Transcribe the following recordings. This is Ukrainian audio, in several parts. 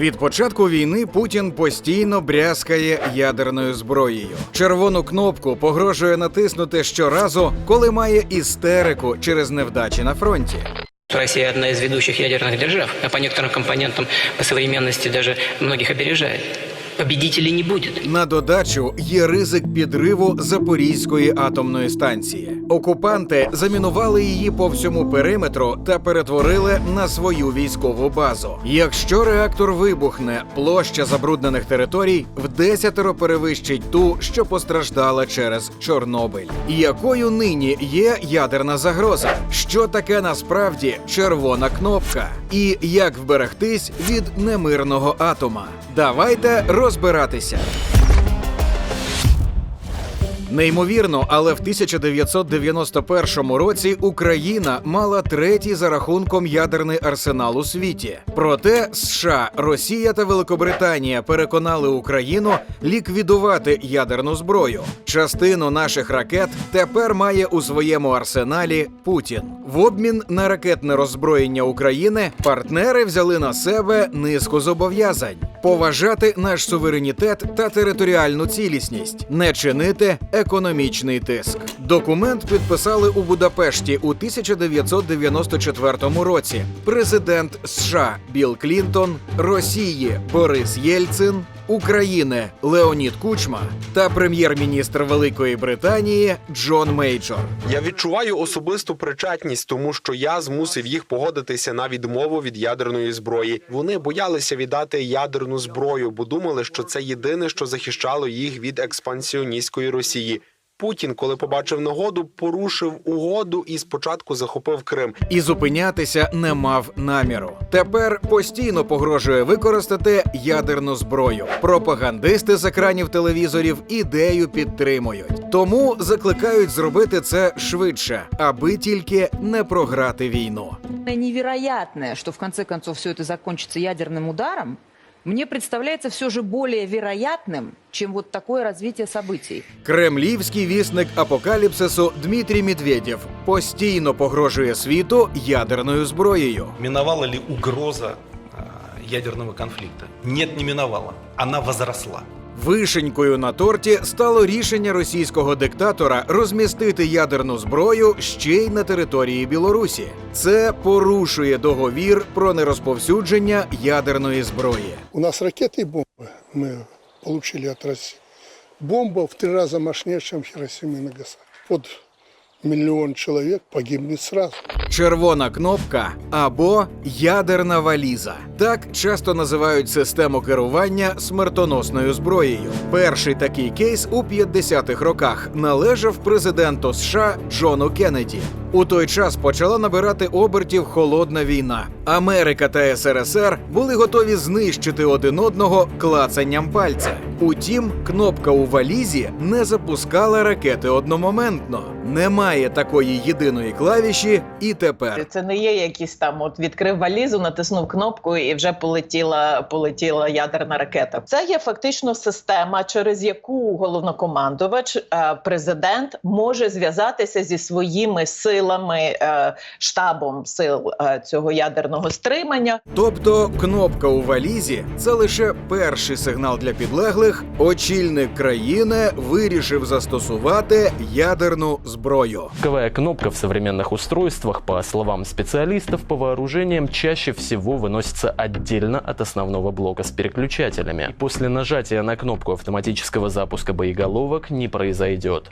Від початку війни Путін постійно брязкає ядерною зброєю. Червону кнопку погрожує натиснути щоразу, коли має істерику через невдачі на фронті. Россия одна из ведущих ядерных держав, а по некоторым компонентам по современности даже многих опережает. Победителей не будет. На додачу є ризик підриву Запорізької атомної станції. Окупанти замінували її по всьому периметру та перетворили на свою військову базу. Якщо реактор вибухне, площа забруднених територій в десятеро перевищить ту, що постраждала через Чорнобиль. Якою нині є ядерна загроза? Що таке насправді червона кнопка? І як вберегтись від немирного атома? Давайте розбиратися. Неймовірно, але в 1991 році Україна мала третій за рахунком ядерний арсенал у світі. Проте США, Росія та Великобританія переконали Україну ліквідувати ядерну зброю. Частину наших ракет тепер має у своєму арсеналі Путін. В обмін на ракетне роззброєння України партнери взяли на себе низку зобов'язань поважати наш суверенітет та територіальну цілісність, не чинити економічний тиск. Документ підписали у Будапешті у 1994 році. Президент США Білл Клінтон, Росії Борис Єльцин. України Леонід Кучма та прем'єр-міністр Великої Британії Джон Мейджор. Я відчуваю особисту причетність, тому що я змусив їх погодитися на відмову від ядерної зброї. Вони боялися віддати ядерну зброю, бо думали, що це єдине, що захищало їх від експансіоністської Росії. Путін, коли побачив нагоду, порушив угоду і спочатку захопив Крим. і зупинятися не мав наміру. Тепер постійно погрожує використати ядерну зброю. Пропагандисти з екранів телевізорів ідею підтримують, тому закликають зробити це швидше, аби тільки не програти війну. невероятное, что в конце концов все это закончится ядерным ударом, мне представляется все же более вероятным, чем вот такое развитие событий. Кремлівський вісник апокаліпсису Дмитрій Медведєв постійно погрожує світу ядерною зброєю. Миновала ли угроза ядерного конфликта? Нет, не миновала. Она возросла. Вишенькою на торті стало рішення російського диктатора розмістити ядерну зброю ще й на території Білорусі. Це порушує договір про нерозповсюдження ядерної зброї. У нас ракеты и бомбы мы получили от России. Бомба в три раза мощнее, чем Хиросима и Нагасаки. Вот миллион человек погибнет сразу. Червона кнопка або ядерна валіза. Так часто називають систему керування смертоносною зброєю. Перший такий кейс у 50-х роках належав президенту США Джону Кеннеді. У той час почала набирати обертів холодна війна. Америка та СРСР були готові знищити один одного клацанням пальця. Утім, кнопка у валізі не запускала ракети одномоментно. Немає такої єдиної клавіші і тепер. Це не є якісь там от відкрив валізу, натиснув кнопку і вже полетіла, полетіла ядерна ракета. Це є фактично система, через яку головнокомандувач, е, президент може зв'язатися зі своїми силами, е, штабом сил е, цього ядерного стримання. Тобто кнопка у валізі це лише перший сигнал для підлеглих. Очільник країни вирішив застосувати ядерну зброю. Кнопка в современных устройствах, по словам специалистов по вооружениям, чаще всего выносится отдельно от основного блока с переключателями. И после нажатия на кнопку автоматического запуска боеголовок не произойдет.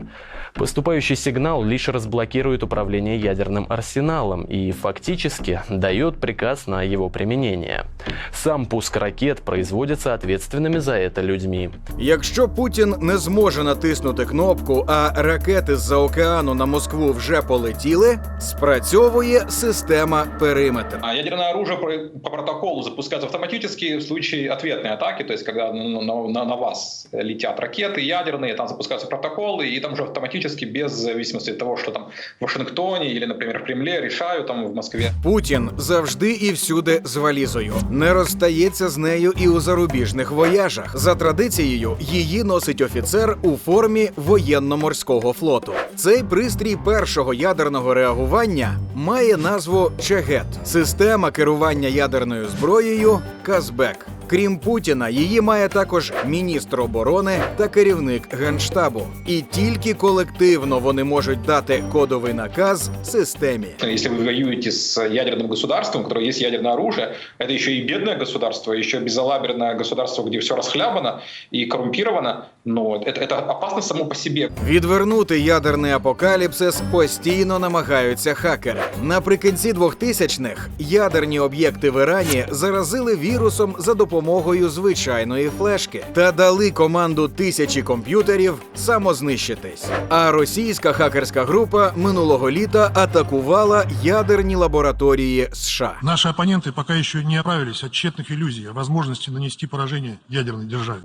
Поступающий сигнал лишь разблокирует управление ядерным арсеналом и фактически дает приказ на его применение. Сам пуск ракет производится ответственными за это людьми. Якщо Путін не зможе натиснути кнопку, а ракети з-за океану на Москву вже полетіли, спрацьовує система периметр. А ядерное оружие про- по протоколу запускается автоматически в случае ответной атаки, то есть когда ну, на, на- на вас летят ракеты ядерные, там запускаются протоколы, и там уже автоматически, без зависимости от того, что там в Вашингтоне или, например, в Кремле решают там в Москве. Путін завжди і всюди з валізою. Не розстається з нею і у зарубіжних вояжах. За традицією, її носить офіцер у формі воєнно-морського флоту. Цей пристрій першого ядерного реагування має назву Чегет, система керування ядерною зброєю Казбек. Крім Путіна, її має також міністр оборони та керівник генштабу. І тільки колективно вони можуть дати кодовий наказ системі. Если вы воюете с ядерным государством, у которого есть ядерное оружие, это еще и бедное государство, еще безалаберное государство, где все расхлябано и коррумпировано, но это, это опасно само по себе. Відвернути ядерний апокаліпсис постійно намагаються хакери. Наприкінці 2000-х ядерні об'єкти в Ірані заразили вірусом за допомогою звичайної флешки та дали команду тисячі комп'ютерів самознищитись. А російська хакерська група минулого літа атакувала ядерні лабораторії США. Наши оппоненты пока еще не оправились от тщетных иллюзий о возможности нанести поражение ядерной державе.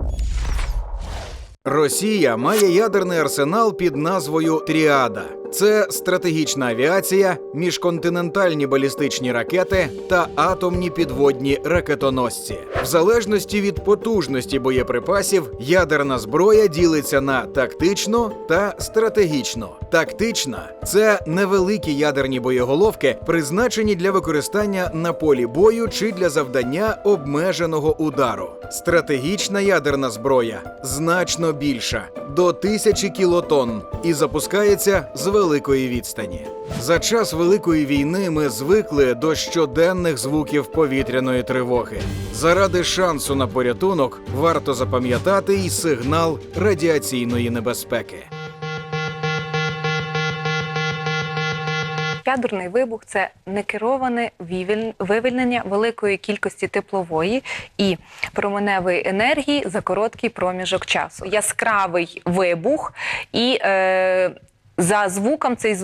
Росія має ядерний арсенал під назвою Тріада. Це стратегічна авіація, міжконтинентальні балістичні ракети та атомні підводні ракетоносці. В залежності від потужності боєприпасів, ядерна зброя ділиться на тактичну та стратегічну. Тактична це невеликі ядерні боєголовки, призначені для використання на полі бою чи для завдання обмеженого удару. Стратегічна ядерна зброя значно більша до тисячі кілотонн і запускається з великої відстані. За час великої війни ми звикли до щоденних звуків повітряної тривоги. Заради шансу на порятунок варто запам'ятати й сигнал радіаційної небезпеки. Ядерний вибух це некероване вивіль- вивільнення великої кількості теплової і променевої енергії за короткий проміжок часу. Яскравий вибух і е, за звуком цей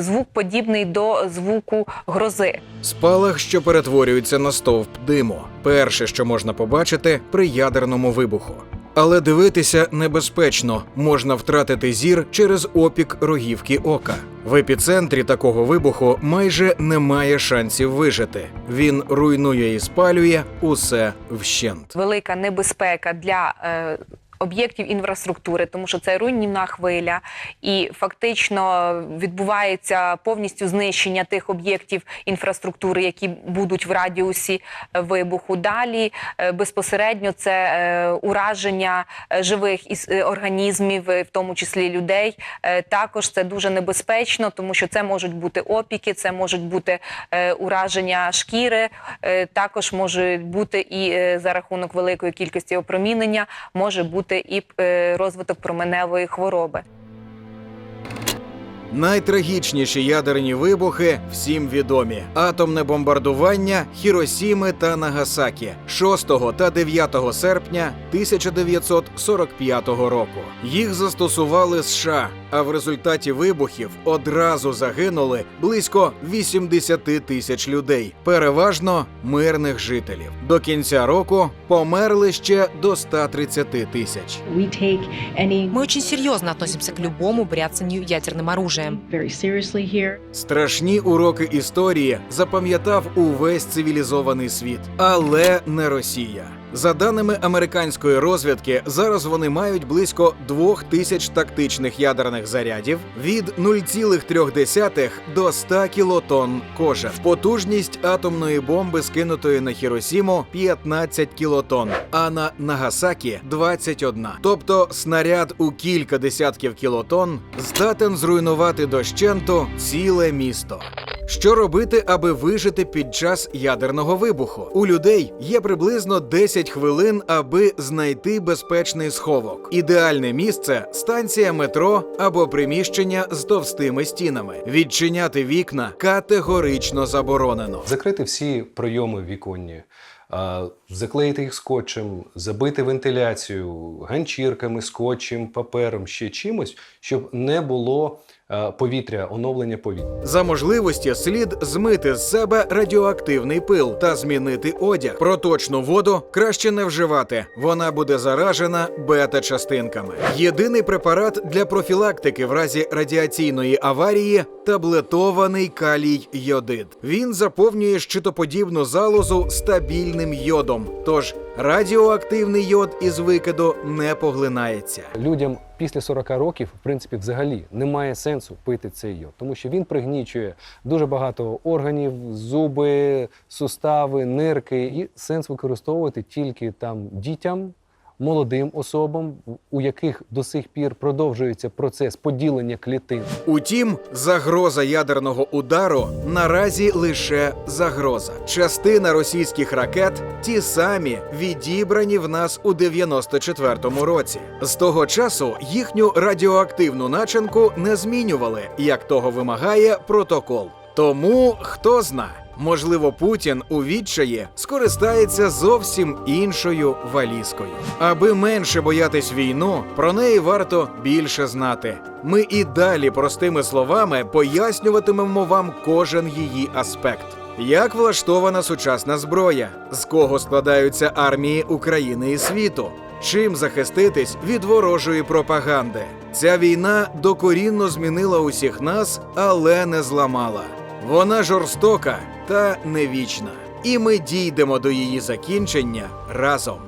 звук подібний до звуку грози. Спалах, що перетворюється на стовп диму. Перше, що можна побачити при ядерному вибуху. Але дивитися небезпечно, можна втратити зір через опік рогівки ока. В епіцентрі такого вибуху майже немає шансів вижити. Він руйнує і спалює усе вщент. Велика небезпека для е, об'єктів інфраструктури, тому що це руйнівна хвиля, і фактично відбувається повністю знищення тих об'єктів інфраструктури, які будуть в радіусі е, вибуху. Далі е, безпосередньо це е, ураження живих організмів, в тому числі людей. Також це дуже небезпечно, тому що це можуть бути опіки, це можуть бути ураження шкіри, також може бути і за рахунок великої кількості опромінення може бути і е, розвиток променевої хвороби. Найтрагічніші ядерні вибухи всім відомі: атомне бомбардування Хіросіми та Нагасакі 6 та 9 серпня 1945 року. Їх застосували США, а в результаті вибухів одразу загинули близько 80 тисяч людей, переважно мирних жителів. До кінця року померли ще до 130 тисяч. Мы очень серьезно относимся к любому бряцанию ядерным оружием. Страшні уроки історії запам'ятав увесь цивілізований світ, але не Росія. За даними американської розвідки, зараз вони мають близько двох тисяч тактичних ядерних зарядів від 0,3 до 100 кілотонн кожен. Потужність атомної бомби, скинутої на Хіросіму, 15 кілотонн, а на Нагасакі 21. Тобто снаряд у кілька десятків кілотонн здатен зруйнувати дощенту ціле місто. Що робити, аби вижити під час ядерного вибуху? У людей є приблизно 10 хвилин, аби знайти безпечний сховок. Ідеальне місце станція метро або приміщення з товстими стінами. Відчиняти вікна категорично заборонено. Закрити всі пройоми віконні, заклеїти їх скотчем, забити вентиляцію ганчірками, скотчем, папером, ще чимось, щоб не було повітря, оновлення повітря. За можливості слід змити з себе радіоактивний пил та змінити одяг. Проточну воду краще не вживати, вона буде заражена бета-частинками. Єдиний препарат для профілактики в разі радіаційної аварії таблетований калій йодид. Він заповнює щитоподібну залозу стабільним йодом, тож радіоактивний йод із викиду не поглинається. Людям після 40 років, в принципі, взагалі немає сенсу пити цей йод, тому що він пригнічує дуже багато органів, зуби, сустави, нирки, і сенс використовувати тільки там дітям. Молодим особам, у яких до сих пір продовжується процес поділення клітин. Утім, загроза ядерного удару наразі лише загроза. Частина російських ракет ті самі відібрані в нас у 94-му році. З того часу їхню радіоактивну начинку не змінювали, як того вимагає протокол. Тому хто зна, можливо, Путін у відчаї скористається зовсім іншою валізкою. Аби менше боятись війну, про неї варто більше знати. Ми і далі простими словами пояснюватимемо вам кожен її аспект. Як влаштована сучасна зброя, з кого складаються армії України і світу, чим захиститись від ворожої пропаганди. Ця війна докорінно змінила усіх нас, але не зламала. Вона жорстока та не вічна. І ми дійдемо до її закінчення разом.